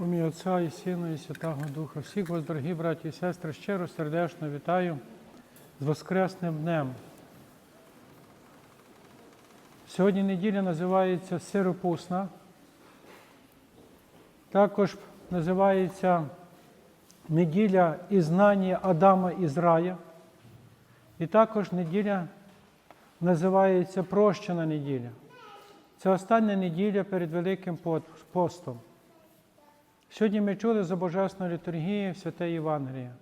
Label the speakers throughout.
Speaker 1: У ім'я Отця і Сина, і Святого Духа. Всіх вас, дорогі браті і сестри, щиро сердечно вітаю з Воскресним днем. Сьогодні неділя називається Сиропусна. Також називається неділя Ізнання Адама із рая. І також неділя називається Прощена неділя. Це остання неділя перед Великим постом. Сьогодні ми чули за Божественної літургії Святе Євангеліє.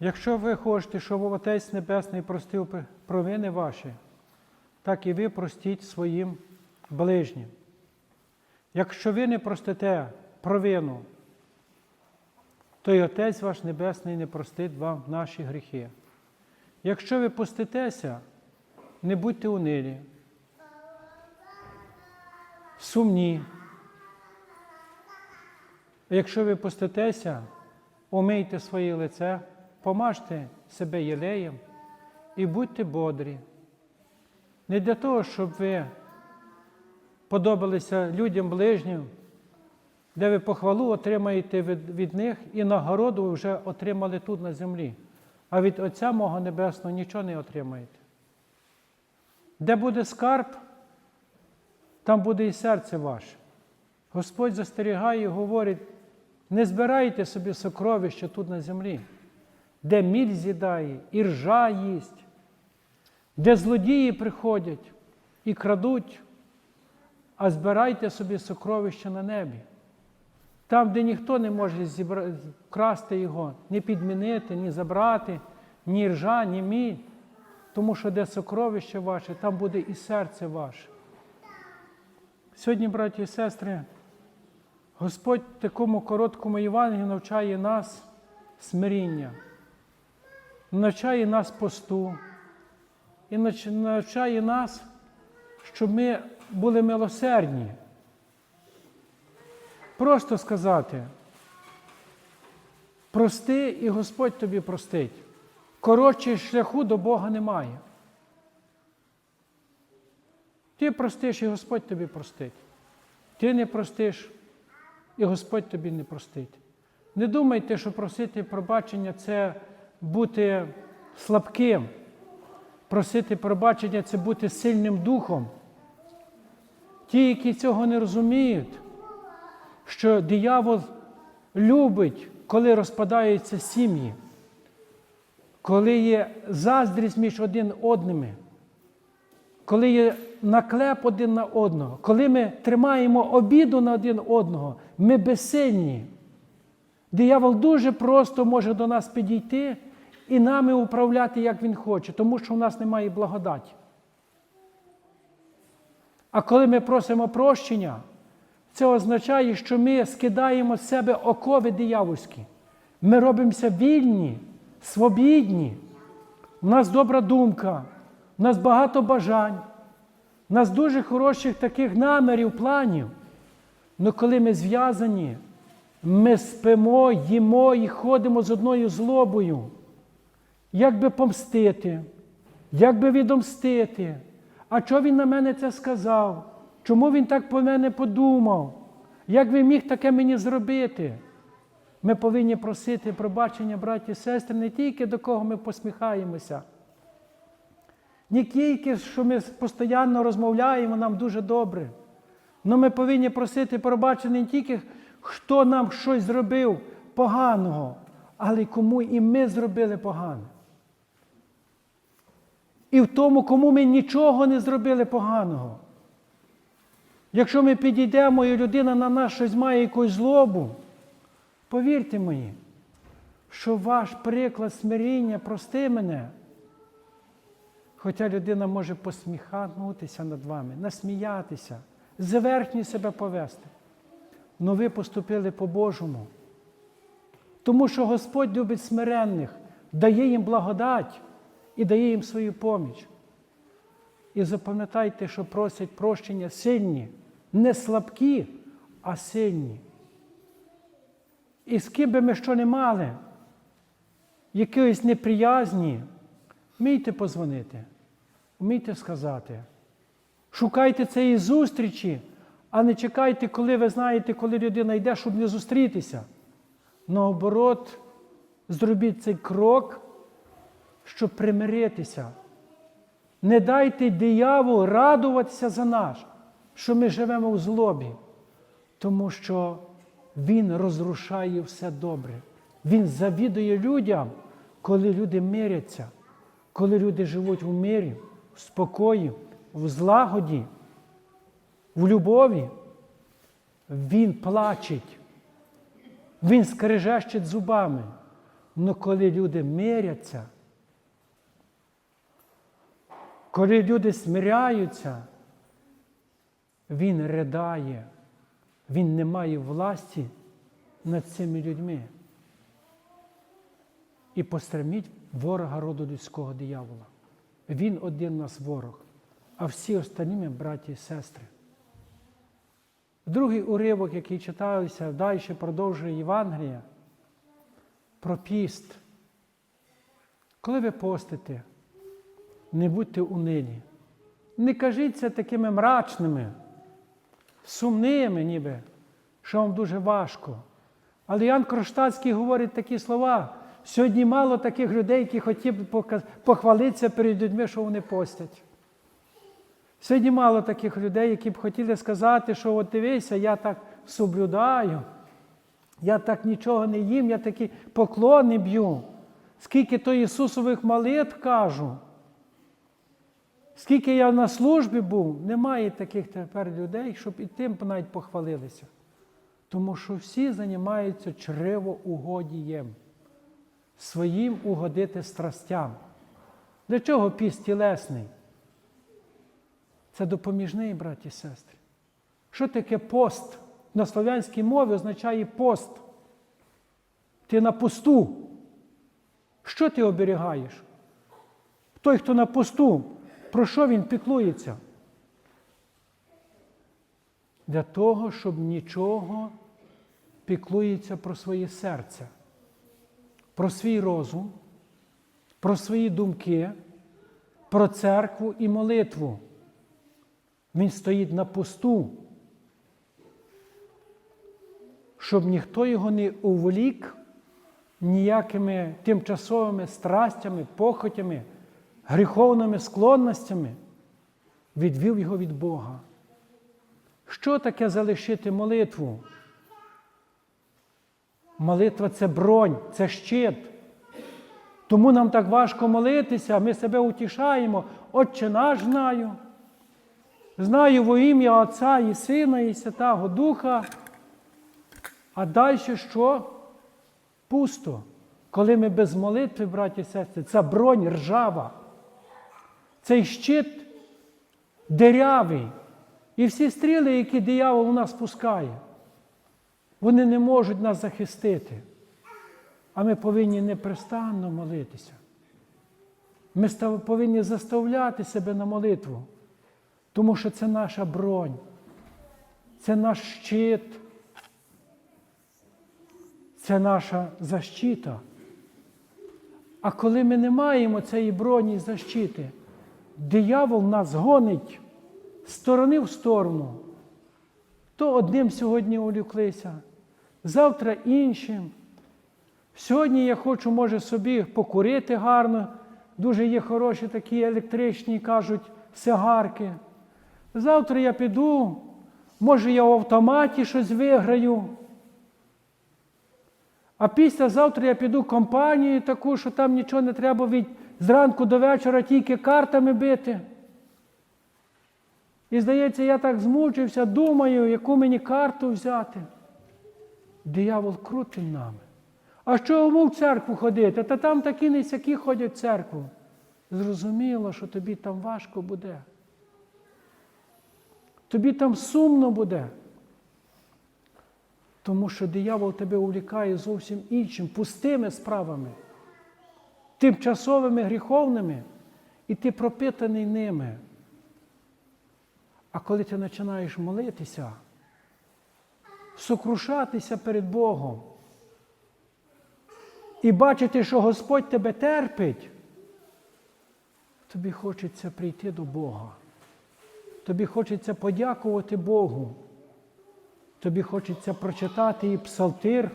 Speaker 1: Якщо ви хочете, щоб Отець Небесний простив провини ваші, так і ви простіть своїм ближнім. Якщо ви не простите провину, то й Отець ваш Небесний не простить вам наші гріхи. Якщо ви поститеся, не будьте унилі, сумні. Якщо ви поститеся, умийте своє лице, помажте себе єлеєм і будьте бодрі. Не для того, щоб ви подобалися людям ближнім, де ви похвалу отримаєте від, від них і нагороду вже отримали тут на землі, а від Отця Мого Небесного нічого не отримаєте. Де буде скарб, там буде і серце ваше. Господь застерігає і говорить, не збирайте собі сокровища тут на землі, де міль з'їдає, і ржа їсть, де злодії приходять і крадуть, а збирайте собі сокровища на небі. Там, де ніхто не може зібра... вкрасти його, ні підмінити, ні забрати, ні ржа, ні міль. Тому що де сокровище ваше, там буде і серце ваше. Сьогодні, браті і сестри, Господь в такому короткому Євангелії навчає нас смиріння, навчає нас посту і навчає нас, щоб ми були милосердні. Просто сказати, прости і Господь тобі простить. Коротше шляху до Бога немає. Ти простиш і Господь тобі простить. Ти не простиш, і Господь тобі не простить. Не думайте, що просити пробачення це бути слабким. Просити пробачення це бути сильним духом. Ті, які цього не розуміють, що диявол любить, коли розпадаються сім'ї, коли є заздрість між один одними, коли є наклеп один на одного, коли ми тримаємо обіду на один одного, ми безсильні. Диявол дуже просто може до нас підійти і нами управляти, як він хоче, тому що у нас немає благодаті. А коли ми просимо прощення, це означає, що ми скидаємо з себе окови диявольські. Ми робимося вільні, свобідні. У нас добра думка, у нас багато бажань, у нас дуже хороших таких намірів, планів. Але коли ми зв'язані, ми спимо, їмо і ходимо з одною злобою. Як би помстити, як би відомстити? А чого він на мене це сказав? Чому він так по мене подумав? Як він міг таке мені зробити? Ми повинні просити пробачення, браті і сестри, не тільки до кого ми посміхаємося, не тільки, що ми постійно розмовляємо, нам дуже добре. Але ми повинні просити пробачення не тільки, хто нам щось зробив поганого, але кому і ми зробили погане. І в тому, кому ми нічого не зробили поганого. Якщо ми підійдемо і людина на нас щось має якусь злобу, повірте мені, що ваш приклад смиріння прости мене. Хоча людина може посміхатися над вами, насміятися, зверхні себе повести. Но ви поступили по-божому. Тому що Господь любить смиренних, дає їм благодать і дає їм свою поміч. І запам'ятайте, що просять прощення сильні, не слабкі, а сильні. І з ким би ми що не мали, якоїсь неприязні, вмійте позвонити, вмійте сказати. Шукайте цієї зустрічі, А не чекайте, коли ви знаєте, коли людина йде, щоб не зустрітися. Наоборот, зробіть цей крок, щоб примиритися. Не дайте дияволу радуватися за нас, що ми живемо в злобі, тому що він розрушає все добре. Він завідує людям, коли люди миряться, коли люди живуть в мирі, в спокої, в злагоді, в любові. Він плачить, він скрежещить зубами. Але коли люди миряться, коли люди смиряються, він ридає, він не має власті над цими людьми. І постраміть ворога роду людського диявола. Він один нас ворог, а всі останні ми браті і сестри. Другий уривок, який читався, далі продовжує Євангелія, про піст. Коли ви постите, не будьте унилі. Не кажіть це такими мрачними, сумними, ніби, що вам дуже важко. Але Ян Кронштадтський говорить такі слова. Сьогодні мало таких людей, які хотіли б похвалитися перед людьми, що вони постять. Сьогодні мало таких людей, які б хотіли сказати, що от дивися, я так соблюдаю, я так нічого не їм, я такі поклони б'ю. Скільки то Ісусових молитв кажу. Скільки я на службі був, немає таких тепер людей, щоб і тим навіть похвалилися. Тому що всі займаються чревоугодієм, своїм угодити страстям. Для чого піст тілесний? Це допоміжний, браті і сестри. Що таке пост? На слов'янській мові означає пост. Ти на посту. Що ти оберігаєш? Той, хто на посту, про що він піклується? Для того, щоб нічого піклується про своє серце, про свій розум, про свої думки, про церкву і молитву. Він стоїть на посту, щоб ніхто його не уволік ніякими тимчасовими страстями, похотями, гріховними склонностями, відвів його від Бога. Що таке залишити молитву? Молитва це бронь, це щит. Тому нам так важко молитися, ми себе утішаємо. Отче наш знаю. Знаю во ім'я Отця і Сина, і Святого Духа. А далі що? Пусто. Коли ми без молитви, браті і сестри, ця бронь ржава, цей щит дерявий. І всі стріли, які диявол у нас пускає, вони не можуть нас захистити. А ми повинні непрестанно молитися. Ми повинні заставляти себе на молитву, тому що це наша бронь, це наш щит, це наша защита. А коли ми не маємо цієї броні і защити, диявол нас гонить сторони в сторону. То одним сьогодні улюклися, завтра іншим. Сьогодні я хочу, може, собі покурити гарно, дуже є хороші такі електричні, кажуть, сигарки. Завтра я піду, може, я в автоматі щось виграю. А післязавтра я піду в компанію таку, що там нічого не треба від зранку до вечора тільки картами бити. І здається, я так змучився, думаю, яку мені карту взяти. Диявол крутить нами. А що йому в церкву ходити? Та там такі несякі ходять в церкву. Зрозуміло, що тобі там важко буде. Тобі там сумно буде. Тому що диявол тебе увлікає зовсім іншим, пустими справами, тимчасовими гріховними, і ти пропитаний ними. А коли ти починаєш молитися, сокрушатися перед Богом і бачити, що Господь тебе терпить, тобі хочеться прийти до Бога. Тобі хочеться подякувати Богу Тобі хочеться прочитати і псалтир,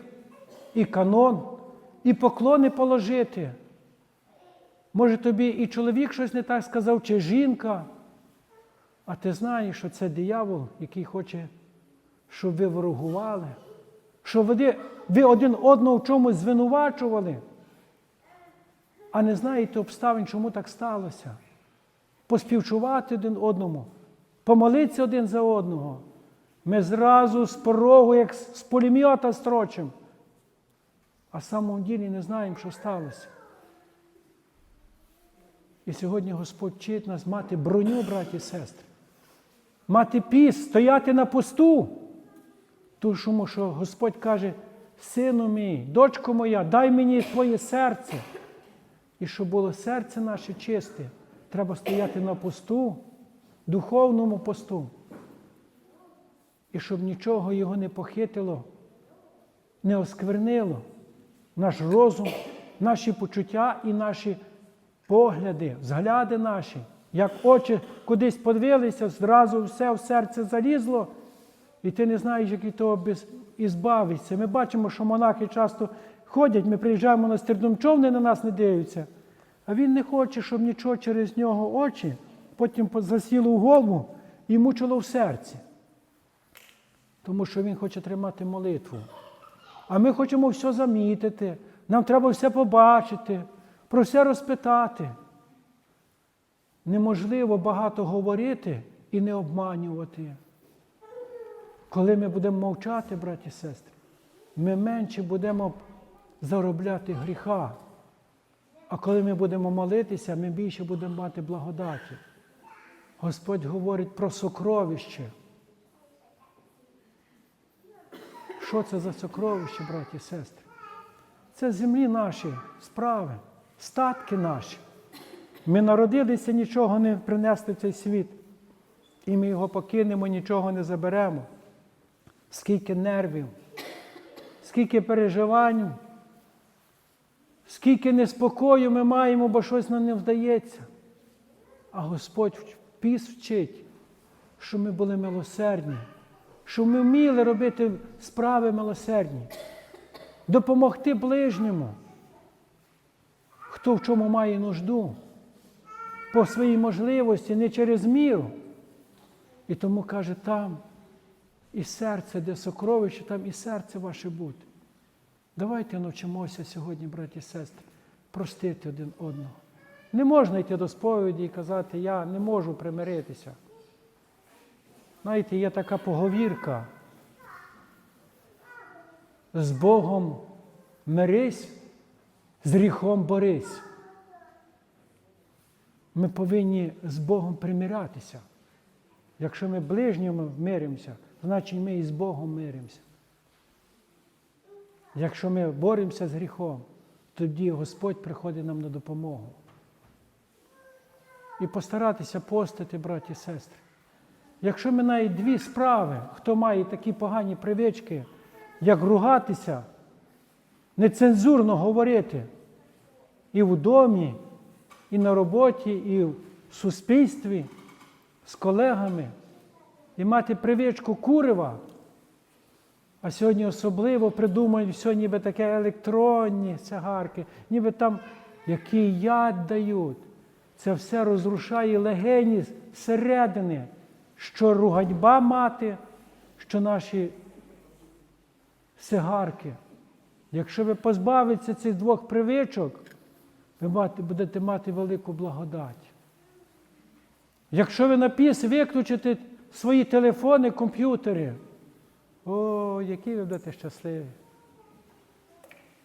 Speaker 1: і канон, і поклони положити. Може, тобі і чоловік щось не так сказав, чи жінка. А ти знаєш, що це диявол, який хоче, щоб ви ворогували, щоб ви, ви один одного в чомусь звинувачували, а не знаєте обставин, чому так сталося. Поспівчувати один одному, помолитися один за одного. Ми зразу з порогу, як з пулемета строчимо, а в самому ділі не знаємо, що сталося. І сьогодні Господь вчить нас мати броню, браті і сестри, мати піс, стояти на посту. Тому що Господь каже, сину мій, дочко моя, дай мені твоє серце. І щоб було серце наше чисте, треба стояти на посту, духовному посту. І щоб нічого його не похитило, не осквернило наш розум, наші почуття і наші погляди, взгляди наші. Як очі кудись подивилися, зразу все в серце залізло, і ти не знаєш, як від того без... ізбавитися. Ми бачимо, що монахи часто ходять, ми приїжджаємо на стерном човни, на нас не дивляться. А він не хоче, щоб нічого через нього очі потім засіло в голову і мучило в серці. Тому що він хоче тримати молитву. А ми хочемо все замітити, нам треба все побачити, про все розпитати. Неможливо багато говорити і не обманювати. Коли ми будемо мовчати, браті і сестри, ми менше будемо заробляти гріха. А коли ми будемо молитися, ми більше будемо мати благодаті. Господь говорить про сокровище. Що це за сокровище, браті і сестри? Це землі наші справи, статки наші. Ми народилися, нічого не принесли в цей світ. І ми його покинемо, нічого не заберемо. Скільки нервів, скільки переживань, скільки неспокою ми маємо, бо щось нам не вдається. А Господь піс вчить, що ми були милосердні, що ми вміли робити справи милосердні, допомогти ближньому, хто в чому має нужду, по своїй можливості, не через міру. І тому каже, там і серце, де сокровище, там і серце ваше буде. Давайте навчимося сьогодні, браті і сестри, простити один одного. Не можна йти до сповіді і казати, я не можу примиритися. Знаєте, є така поговірка. З Богом мирись, з гріхом борись. Ми повинні з Богом примирятися. Якщо ми ближньому миримося, значить ми і з Богом миримося. Якщо ми боремося з гріхом, тоді Господь приходить нам на допомогу. І постаратися постити, браті і сестри. Якщо ми навіть дві справи, хто має такі погані привички, як ругатися, нецензурно говорити і в домі, і на роботі, і в суспільстві, з колегами, і мати привичку курива, а сьогодні особливо придумують все, ніби таке електронні цигарки, ніби там який яд дають. Це все розрушає легені зсередини, що руганьба мати, що наші сигарки. Якщо ви позбавитеся цих двох привичок, ви будете мати велику благодать. Якщо ви на піс виключите свої телефони, комп'ютери, о, які ви будете щасливі.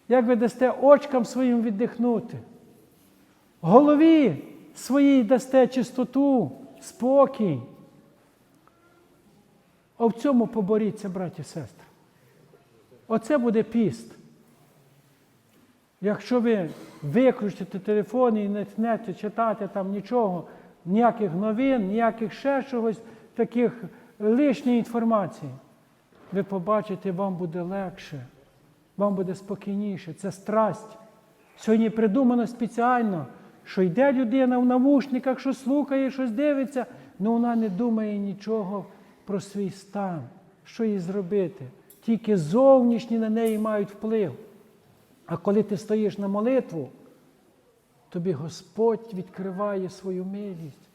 Speaker 1: Як ви дасте очкам своїм віддихнути, голові своїй дасте чистоту, спокій. А в цьому поборіться, браті і сестри. Оце буде піст. Якщо ви виключите телефон і не почнете читати там нічого, ніяких новин, ніяких ще чогось, таких лишньої інформації, ви побачите, вам буде легше, вам буде спокійніше. Це страсть. Сьогодні придумано спеціально, що йде людина в навушниках, що слухає, щось дивиться, але вона не думає нічого про свій стан. що їй зробити. Тільки зовнішні на неї мають вплив. А коли ти стоїш на молитву, тобі Господь відкриває свою милість.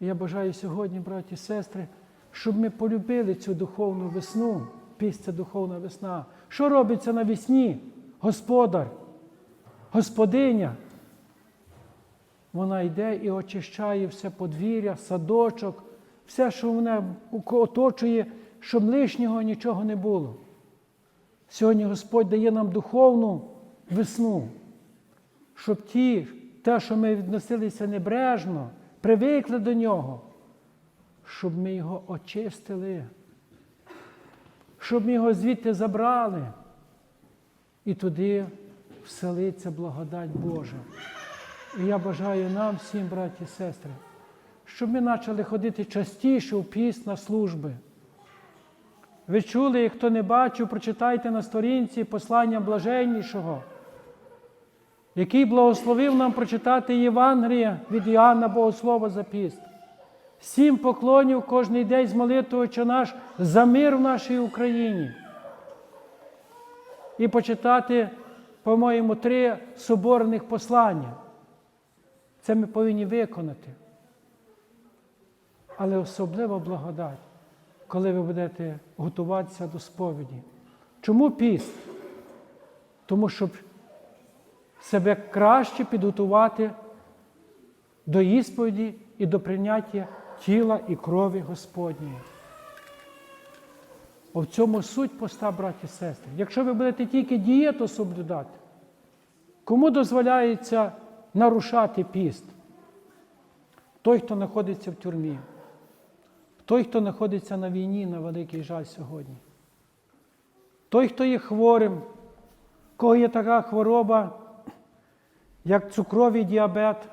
Speaker 1: І я бажаю сьогодні, браті і сестри, щоб ми полюбили цю духовну весну, після духовна весна. Що робиться на весні? Господар, господиня. Вона йде і очищає все подвір'я, садочок, все, що вона оточує, щоб лишнього нічого не було. Сьогодні Господь дає нам духовну весну, щоб ті, те, що ми відносилися небрежно, привикли до нього, щоб ми його очистили, щоб ми його звідти забрали. І туди вселиться благодать Божа. І я бажаю нам всім, браті і сестри, щоб ми почали ходити частіше у піст на служби. Ви чули, і хто не бачив, прочитайте на сторінці послання блаженнішого, який благословив нам прочитати Євангелія від Іоанна Богослова за піст. Сім поклонів кожний день з молитвою «Отче наш за мир в нашій Україні. І почитати, по-моєму, три соборних послання. Це ми повинні виконати. Але особливо благодать, коли ви будете готуватися до сповіді. Чому піст? Тому щоб себе краще підготувати до ісповіді і до прийняття тіла і крові Господньої. О, в цьому суть поста, браті і сестри. Якщо ви будете тільки дієту соблюдати, кому дозволяється нарушати піст? Той, хто знаходиться в тюрмі, той, хто знаходиться на війні, на великий жаль сьогодні. Той, хто є хворим, кого є така хвороба, як цукровий діабет,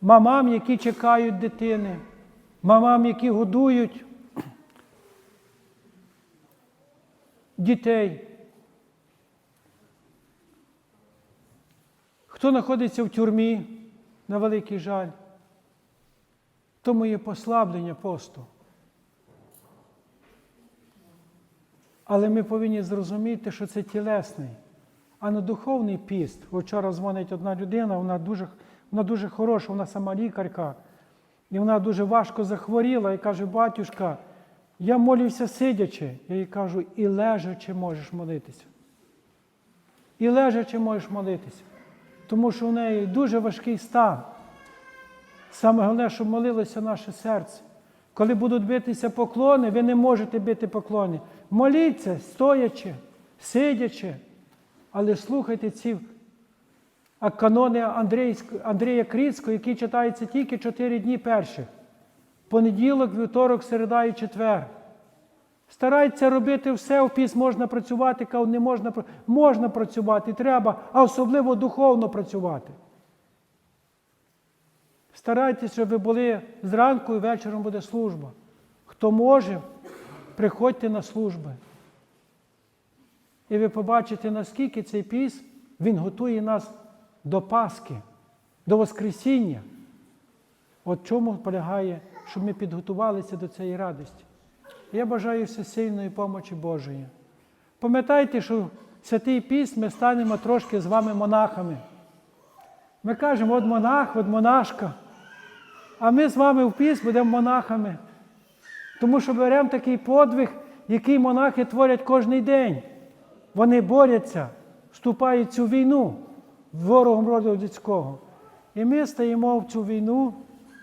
Speaker 1: мамам, які чекають дитини, мамам, які годують дітей. Хто знаходиться в тюрмі, на великий жаль, тому є послаблення посту. Але ми повинні зрозуміти, що це тілесний, а не духовний піст. Вчора дзвонить одна людина, вона дуже, вона дуже хороша, вона сама лікарка, і вона дуже важко захворіла і каже, батюшка, я молюся сидячи. Я їй кажу, і лежачи можеш молитися. І лежачи можеш молитися. Тому що в неї дуже важкий стан. Саме головне, щоб молилося наше серце. Коли будуть битися поклони, ви не можете бити поклони. Моліться, стоячи, сидячи, але слухайте ці канони Андрія Крицького, які читаються тільки чотири дні перших. Понеділок, вівторок, середа і четвер. Старайтеся робити все, в піс можна працювати, кав не можна можна працювати, треба, а особливо духовно працювати. Старайтеся, щоб ви були зранку і вечором буде служба. Хто може, приходьте на служби. І ви побачите, наскільки цей піс, він готує нас до Пасхи, до Воскресіння. От чому полягає, щоб ми підготувалися до цієї радості. Я бажаю всесильної помочі Божої. Пам'ятайте, що в святий піс ми станемо трошки з вами монахами. Ми кажемо, от монах, от монашка. А ми з вами в піс будемо монахами. Тому що беремо такий подвиг, який монахи творять кожен день. Вони борються, вступають в цю війну ворогом роду людського. І ми стаємо в цю війну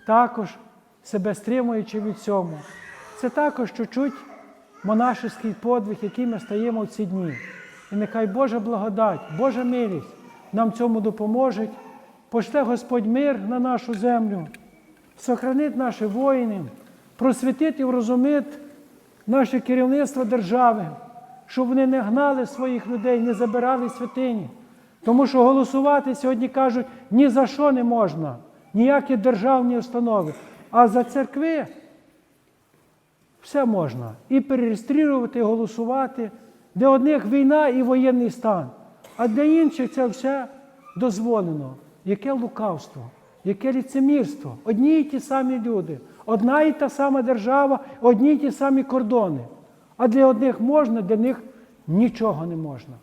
Speaker 1: також себе стримуючи від цьому. Це також чуть-чуть монашеський подвиг, який ми стаємо в ці дні. І нехай Божа благодать, Божа милість нам цьому допоможе. Пошле Господь мир на нашу землю, сохранить наші воїни, просвітить і врозумить наше керівництво держави, щоб вони не гнали своїх людей, не забирали святині. Тому що голосувати сьогодні кажуть, ні за що не можна, ніякі державні установи. А за церкви все можна. І перереєструвати, і голосувати. Для одних війна і воєнний стан, а для інших це все дозволено. Яке лукавство, яке ліцемірство. Одні й ті самі люди, одна і та сама держава, одні й ті самі кордони. А для одних можна, для них нічого не можна.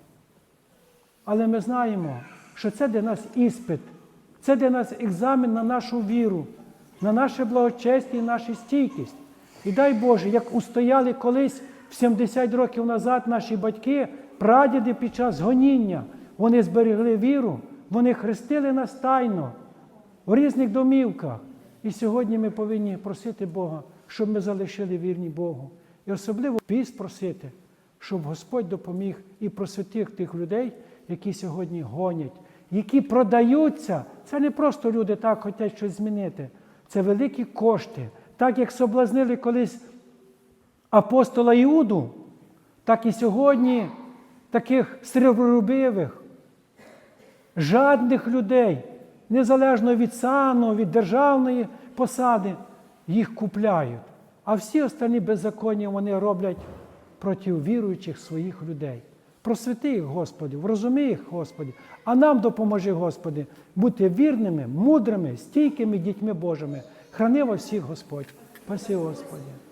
Speaker 1: Але ми знаємо, що це для нас іспит, це для нас екзамен на нашу віру, на наше благочестя і нашу стійкість. І дай Боже, як устояли колись в 70 років назад наші батьки, прадіди під час гоніння, вони зберегли віру, вони хрестили нас тайно в різних домівках. І сьогодні ми повинні просити Бога, щоб ми залишили вірні Богу. І особливо піст просити, щоб Господь допоміг і просвятив тих людей, які сьогодні гонять, які продаються. Це не просто люди так хочуть щось змінити. Це великі кошти. Так як соблазнили колись апостола Іуду, так і сьогодні таких сребролюбивих, жадних людей, незалежно від сану, від державної посади, їх купляють. А всі останні беззаконня вони роблять проти віруючих своїх людей. Просвіти їх, Господи, врозуми їх, Господи, а нам допоможи, Господи, бути вірними, мудрими, стійкими дітьми Божими. Храни вас всіх, Господь. Спасибо, Господи.